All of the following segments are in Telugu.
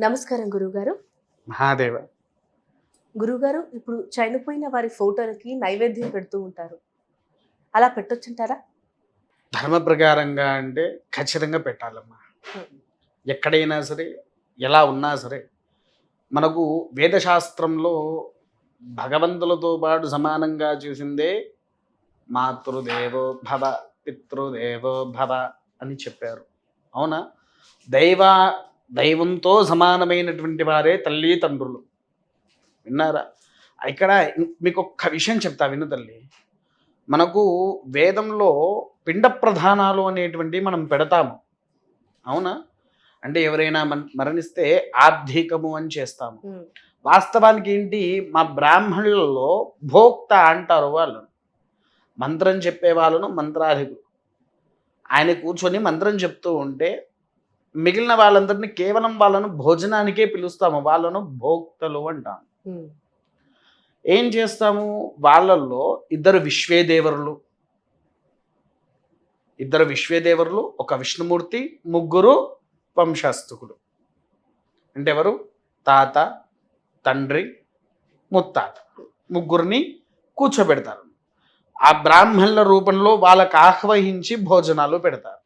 నమస్కారం గురుగారు మహాదేవ. గురుగారు ఇప్పుడు చనిపోయిన వారి ఫోటోలకి నైవేద్యం పెడుతూ ఉంటారు. అలా పెట్టొచ్చుంటారా? ధర్మ ప్రకారంగా అంటే ఖచ్చితంగా పెట్టాలమ్మా. ఎక్కడైనా సరే ఎలా ఉన్నా సరే మనకు వేదశాస్త్రంలో భగవంతులతో పాటు సమానంగా చూసిందే మాతృదేవో భవ పితృదేవో భవ అని చెప్పారు. అవునా? దైవ దైవంతో సమానమైనటువంటి వారే తల్లి తండ్రులు. విన్నారా? ఇక్కడ మీకు ఒక్క విషయం చెప్తా విను తల్లి. మనకు వేదంలో పిండ ప్రధానాలు అనేటువంటివి మనం పెడతాము. అవునా? అంటే ఎవరైనా మరణిస్తే ఆర్థికము అని చేస్తాము. వాస్తవానికి ఏంటి? మా బ్రాహ్మణులలో భోక్త అంటారు వాళ్ళను. మంత్రం చెప్పే వాళ్ళను మంత్రాధికులు. ఆయన కూర్చొని మంత్రం చెప్తూ ఉంటే మిగిలిన వాళ్ళందరినీ కేవలం వాళ్ళను భోజనానికే పిలుస్తాము వాళ్ళను భోక్తలు అంటాము. ఏం చేస్తాము? వాళ్ళల్లో ఇద్దరు విశ్వేదేవరులు. ఇద్దరు విశ్వేదేవరులు ఒక విష్ణుమూర్తి ముగ్గురు వంశాస్తుకులు అంటే ఎవరు తాత తండ్రి ముత్తాత. ముగ్గురిని కూర్చోబెడతారు. ఆ బ్రాహ్మణుల రూపంలో వాళ్ళకి ఆహ్వహించి భోజనాలు పెడతారు.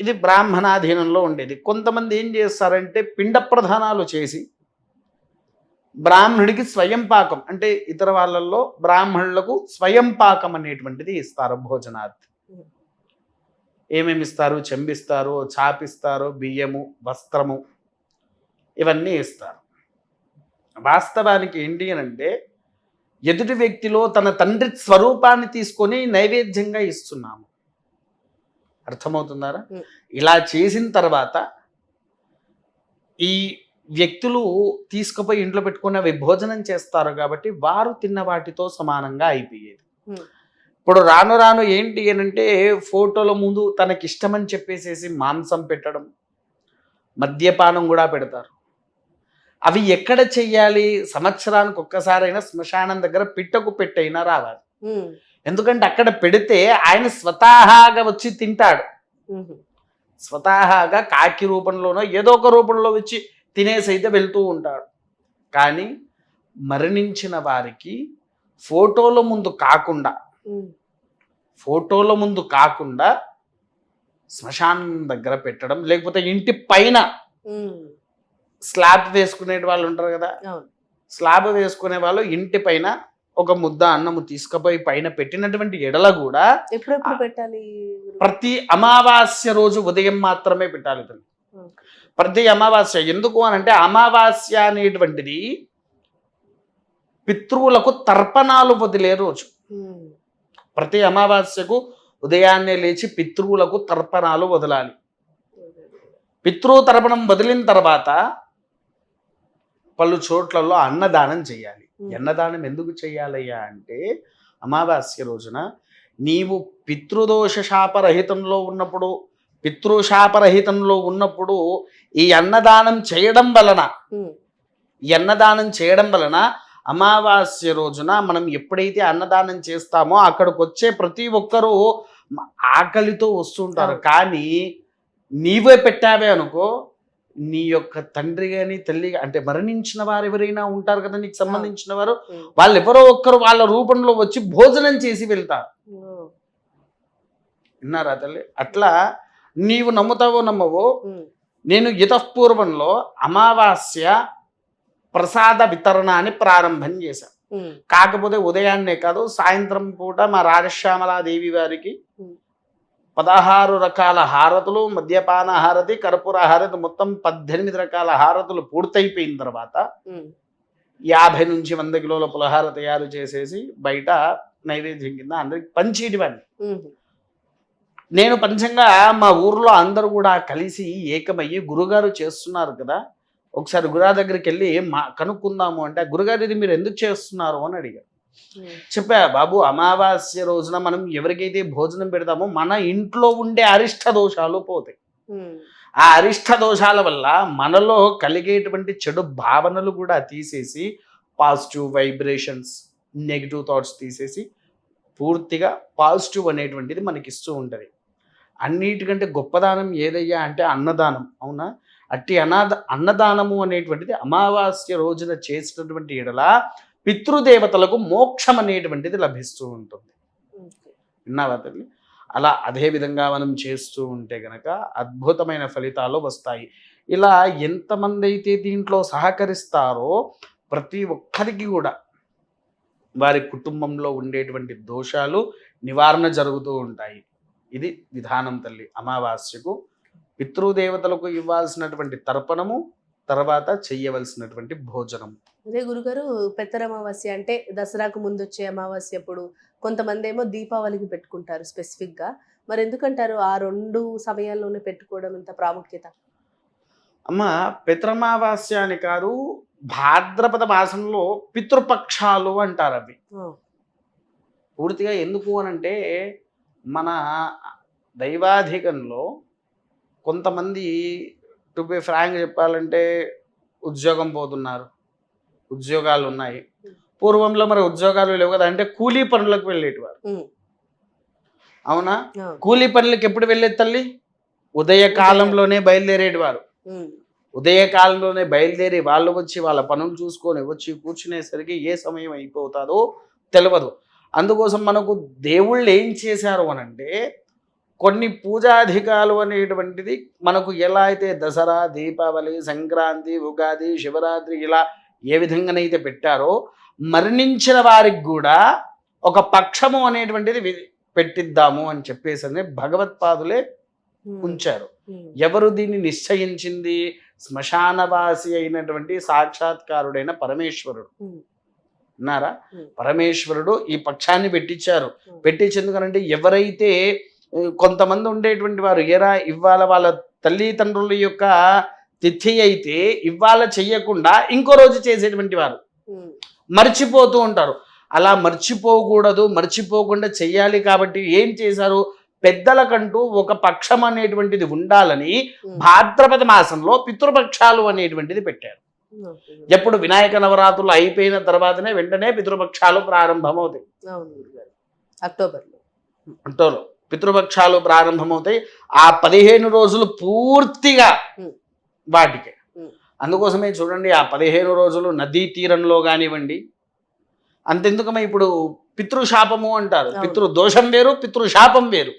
ఇది బ్రాహ్మణాధీనంలో ఉండేది. కొంతమంది ఏం చేస్తారంటే పిండ ప్రధానాలు చేసి బ్రాహ్మణుడికి స్వయం పాకం అంటే ఇతర వాళ్ళల్లో బ్రాహ్మణులకు స్వయం పాకం అనేటువంటిది ఇస్తారు భోజనార్థి. ఏమేమి ఇస్తారు? చెంబిస్తారు చాపిస్తారు బియ్యము వస్త్రము ఇవన్నీ ఇస్తారు. వాస్తవానికి ఏంటి అని అంటే ఎదుటి వ్యక్తిలో తన తండ్రి స్వరూపాన్ని తీసుకొని నైవేద్యంగా ఇస్తున్నాము. అర్థమవుతుందారా Mm. ఇలా చేసిన తర్వాత ఈ వ్యక్తులు తీసుకుపోయి ఇంట్లో పెట్టుకుని అవి భోజనం చేస్తారు కాబట్టి వారు తిన్న వాటితో సమానంగా అయిపోయేది. ఇప్పుడు రాను రాను ఏంటి అని అంటే ఫోటోల ముందు తనకి ఇష్టమని చెప్పేసేసి మాంసం పెట్టడం మద్యపానం కూడా పెడతారు. అవి ఎక్కడ చెయ్యాలి? సంవత్సరానికి ఒక్కసారైనా శ్మశానం దగ్గర పిట్టకు పెట్టైనా రావాలి. ఎందుకంటే అక్కడ పెడితే ఆయన స్వతహాగా వచ్చి తింటాడు. స్వతహాగా కాకి రూపంలోనో ఏదో ఒక రూపంలో వచ్చి తినేసి అయితే వెళ్తూ ఉంటాడు. కానీ మరణించిన వారికి ఫోటోల ముందు కాకుండా ఫోటోల ముందు కాకుండా శ్మశానం దగ్గర పెట్టడం లేకపోతే ఇంటి పైన స్లాబ్ వేసుకునే వాళ్ళు ఉంటారు కదా. స్లాబ్ వేసుకునే వాళ్ళు ఇంటి పైన ఒక ముద్ద అన్నము తీసుకుపోయి పైన పెట్టినటువంటి ఎడల కూడా ఎప్పుడెప్పుడు పెట్టాలి? ప్రతి అమావాస్య రోజు ఉదయం మాత్రమే పెట్టాలి తల్లి. ప్రతి అమావాస్య ఎందుకు అని అంటే అమావాస్య అనేటువంటిది పితృవులకు తర్పణాలు వదిలే రోజు. ప్రతి అమావాస్యకు ఉదయాన్నే లేచి పితృవులకు తర్పణాలు వదలాలి. పితృ తర్పణం వదిలిన తర్వాత పలు చోట్లలో అన్నదానం చేయాలి. ఉమ్, అన్నదానం ఎందుకు చేయాలయ్యా అంటే అమావాస్య రోజున నీవు పితృదోష శాపరహితంలో ఉన్నప్పుడు పితృశాపరహితంలో ఉన్నప్పుడు ఈ అన్నదానం చేయడం వలన ఈ అన్నదానం చేయడం వలన అమావాస్య రోజున మనం ఎప్పుడైతే అన్నదానం చేస్తామో అక్కడికి వచ్చే ప్రతి ఒక్కరూ ఆకలితో వస్తుంటారు. కానీ నీవే పెట్టావే అనుకో నీ యొక్క తండ్రి కానీ తల్లి అంటే మరణించిన వారు ఎవరైనా ఉంటారు కదా నీకు సంబంధించిన వారు? వాళ్ళు ఎవరో ఒక్కరు వాళ్ళ రూపంలో వచ్చి భోజనం చేసి వెళ్తారు. విన్నారా తల్లి? అట్లా నీవు నమ్ముతావో నమ్మవో నేను ఇతపూర్వంలో అమావాస్య ప్రసాద వితరణ అని ప్రారంభం చేశాను కాకపోతే ఉదయాన్నే కాదు సాయంత్రం పూట మా రాజశ్యామలాదేవి వారికి. పదహారు రకాల హారతులు మద్యపాన హారతి కర్పూర హారతి మొత్తం పద్దెనిమిది రకాల హారతులు పూర్తయిపోయిన తర్వాత యాభై నుంచి వంద కిలోల పులహార తయారు చేసేసి బయట నైవేద్యం కింద అందరికి ఉమ్, నేను పంచంగా మా ఊర్లో అందరూ కూడా కలిసి ఏకమయ్యి గురుగారు చేస్తున్నారు కదా ఒకసారి గురుగారి దగ్గరికి వెళ్ళి మా కనుక్కుందాము అంటే గురుగారు ఇది మీరు ఎందుకు చేస్తున్నారు? అని అడిగారు. చెప్పా బాబు అమావాస్య రోజున మనం ఎవరికైతే భోజనం పెడతామో మన ఇంట్లో ఉండే అరిష్ట దోషాలు పోతాయి. ఉమ్, ఆ అరిష్ట దోషాల వల్ల మనలో కలిగేటువంటి చెడు భావనలు కూడా తీసేసి పాజిటివ్ వైబ్రేషన్స్ నెగిటివ్ థాట్స్ తీసేసి పూర్తిగా పాజిటివ్ అనేటువంటిది మనకి ఇస్తూ ఉంటుంది. అన్నిటికంటే గొప్ప దానం ఏదయ్యా అంటే అన్నదానం అవునా? అట్టి అనాద అన్నదానము అనేటువంటిది అమావాస్య రోజున చేసినటువంటి ఎడల పితృదేవతలకు మోక్షం అనేటువంటిది లభిస్తూ ఉంటుంది. విన్నావా తల్లి? అలా అదే విధంగా మనం చేస్తూ ఉంటే గనక అద్భుతమైన ఫలితాలు వస్తాయి. ఇలా ఎంతమంది అయితే దీంట్లో సహకరిస్తారో ప్రతి ఒక్కరికి కూడా వారి కుటుంబంలో ఉండేటువంటి దోషాలు నివారణ జరుగుతూ ఉంటాయి. ఇది విధానం తల్లి. అమావాస్యకు పితృదేవతలకు ఇవ్వాల్సినటువంటి తర్పణము తర్వాత చెయ్యవలసినటువంటి భోజనం. అదే గురుగారు పెత్తర అమావాస్య అంటే దసరాకు ముందు వచ్చే అమావాస్య అప్పుడు కొంతమంది ఏమో దీపావళికి పెట్టుకుంటారు స్పెసిఫిక్గా మరి ఎందుకంటారు ఆ రెండు సమయాల్లోనే పెట్టుకోవడం ఇంత ప్రాముఖ్యత? అమ్మ పితృమావాస్య అని కాదు భాద్రపద మాసంలో పితృపక్షాలు అంటారు అవి. పూర్తిగా ఎందుకు అనంటే మన దైవాధికంలో కొంతమంది టు బి ఫ్రాంక్ చెప్పాలంటే ఉద్యోగం పోతున్నారు. ఉద్యోగాలు ఉన్నాయి. పూర్వంలో మరి ఉద్యోగాలు లేవు కదా అంటే కూలీ పనులకు వెళ్ళేటివారు. అవునా? కూలీ పనులకు ఎప్పుడు వెళ్ళేది తల్లి? ఉదయ కాలంలోనే బయలుదేరేటివారు. ఉమ్, ఉదయకాలంలోనే బయలుదేరి వాళ్ళు వచ్చి వాళ్ళ పనులు చూసుకొని వచ్చి కూర్చునేసరికి ఏ సమయం అయిపోతుందో తెలియదు అందుకోసం మనకు దేవుళ్ళు ఏం చేశారు అనంటే కొన్ని పూజాధికాలు అనేటువంటిది మనకు ఎలా అయితే దసరా దీపావళి సంక్రాంతి ఉగాది శివరాత్రి ఇలా ఏ విధంగానైతే పెట్టారో మరణించిన వారికి కూడా ఒక పక్షము అనేటువంటిది పెట్టిద్దాము అని చెప్పేసి అని భగవత్పాదులే ఉంచారు. ఎవరు దీన్ని నిశ్చయించింది? శ్మశానవాసి అయినటువంటి సాక్షాత్కారుడైన పరమేశ్వరుడు. Hmm. పరమేశ్వరుడు ఈ పక్షాన్ని పెట్టించారు. పెట్టించేందుకనంటే ఎవరైతే కొంతమంది ఉండేటువంటి వారు ఎరా ఇవాళ వాళ్ళ తల్లిదండ్రుల యొక్క తిథి అయితే ఇవాళ చెయ్యకుండా ఇంకో రోజు చేసేటువంటి వారు. మర్చిపోతూ ఉంటారు. అలా మర్చిపోకూడదు మర్చిపోకుండా చెయ్యాలి కాబట్టి ఏం చేశారు? పెద్దలకంటూ ఒక పక్షం అనేటువంటిది ఉండాలని భాద్రపద మాసంలో పితృపక్షాలు అనేటువంటిది పెట్టారు. ఎప్పుడు వినాయక నవరాత్రులు అయిపోయిన తర్వాతనే వెంటనే పితృపక్షాలు ప్రారంభమవుతాయి. అక్టోబర్లో. అంటారు పితృపక్షాలు ప్రారంభమవుతాయి ఆ పదిహేను రోజులు పూర్తిగా. వాటికి. అందుకోసమే చూడండి ఆ పదిహేను రోజులు నదీ తీరంలో కానివ్వండి అంతెందుకమే ఇప్పుడు పితృశాపము అంటారు. పితృ దోషం వేరు పితృశాపం వేరు.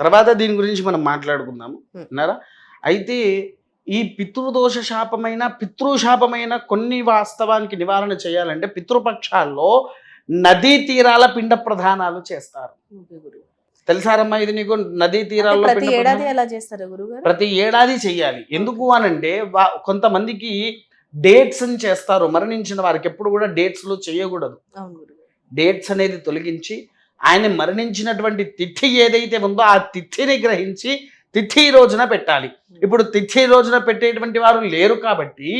తర్వాత దీని గురించి మనం మాట్లాడుకుందాము. విన్నారా అయితే ఈ పితృదోష శాపమైన పితృశాపమైన కొన్ని వాస్తవానికి నివారణ చేయాలంటే పితృపక్షాల్లో నదీ తీరాల పిండ ప్రధానాలు చేస్తారు తెలుసారమ్మా ఇది నీకు నదీ తీరాల్లో ప్రతి ఏడాది ప్రధానం? అలా చేస్తారా గురుగారు? ప్రతి ఏడాది చెయ్యాలి. ఎందుకు అనంటే కొంతమందికి డేట్స్ అని చేస్తారు మరణించిన వారికి ఎప్పుడు కూడా డేట్స్లో చేయకూడదు డేట్స్ అనేది తొలగించి ఆయన మరణించినటువంటి తిథి ఏదైతే ఉందో ఆ తిథిని గ్రహించి తిథి రోజున పెట్టాలి. ఇప్పుడు తిథి రోజున పెట్టేటువంటి వారు లేరు కాబట్టి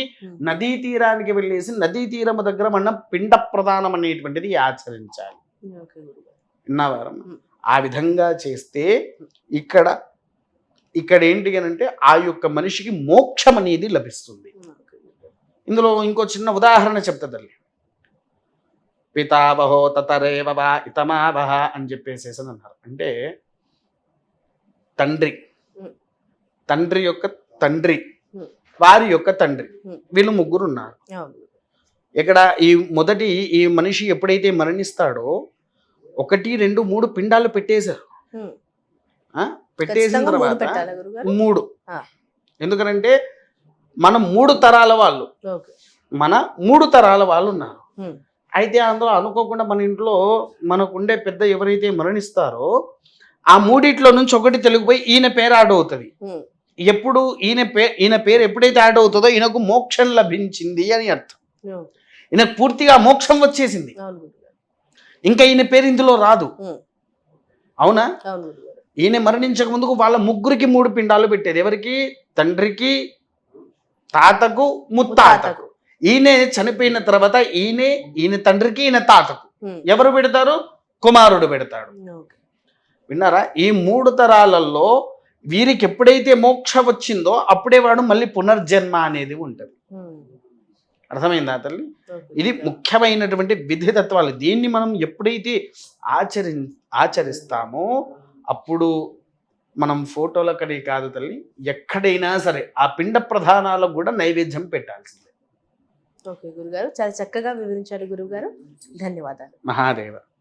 నదీ తీరానికి వెళ్ళేసి నదీ తీరము దగ్గర మనం పిండ ప్రదానం అనేటువంటిది ఆచరించాలి. విన్నవారమ్మ. ఆ విధంగా చేస్తే ఇక్కడ ఇక్కడ ఏంటి అని అంటే ఆ యొక్క మనిషికి మోక్షం అనేది లభిస్తుంది. ఇందులో ఇంకో చిన్న ఉదాహరణ చెప్తా తల్లి పితావహో తతరేవ ఇతమావహ అని చెప్పేసేసి అని అన్నారు అంటే తండ్రి. తండ్రి యొక్క తండ్రి. వారి యొక్క తండ్రి. వీళ్ళు ముగ్గురు ఉన్నారు. ఇక్కడ ఈ మొదటి ఈ మనిషి ఎప్పుడైతే మరణిస్తాడో ఒకటి రెండు మూడు పిండాలు పెట్టేశారు? పెట్టేసిన తర్వాత మూడు. ఎందుకనంటే మనం మూడు తరాల వాళ్ళు. మన మూడు తరాల వాళ్ళు ఉన్నారు. అయితే అందులో అనుకోకుండా మన ఇంట్లో మనకు ఉండే పెద్ద ఎవరైతే మరణిస్తారో ఆ మూడిట్లో నుంచి ఒకటి తెలుగుపోయి ఈయన పేరు యాడ్ అవుతుంది. ఎప్పుడు ఈయన పేరు ఈయన పేరు ఎప్పుడైతే యాడ్ అవుతుందో ఈయనకు మోక్షం లభించింది అని అర్థం. ఈయనకు పూర్తిగా మోక్షం వచ్చేసింది. ఇంకా ఈయన పేరు ఇందులో రాదు. అవునా? ఈయన మరణించక ముందుకు వాళ్ళ ముగ్గురికి మూడు పిండాలు పెట్టేది. ఎవరికి? తండ్రికి తాతకు ముత్తాతకు. తాతకు. ఈయన చనిపోయిన తర్వాత ఈయనే ఈయన తండ్రికి ఈయన తాతకు. ఎవరు పెడతారు? కుమారుడు పెడతాడు. విన్నారా? ఈ మూడు తరాలలో వీరికి ఎప్పుడైతే మోక్ష వచ్చిందో అప్పుడే వాడు మళ్ళీ పునర్జన్మ అనేది ఉంటుంది. అర్థమైందా తల్లి? ఇది. ముఖ్యమైనటువంటి విధి తత్వాలు దీన్ని మనం ఎప్పుడైతే ఆచరి ఆచరిస్తామో అప్పుడు మనం ఫోటోలకని కాదు తల్లి ఎక్కడైనా సరే ఆ పిండ ప్రధానాలకు కూడా నైవేద్యం పెట్టాల్సిందే. ఓకే గురుగారు చాలా చక్కగా వివరించారు గురుగారు. ధన్యవాదాలు. మహాదేవ.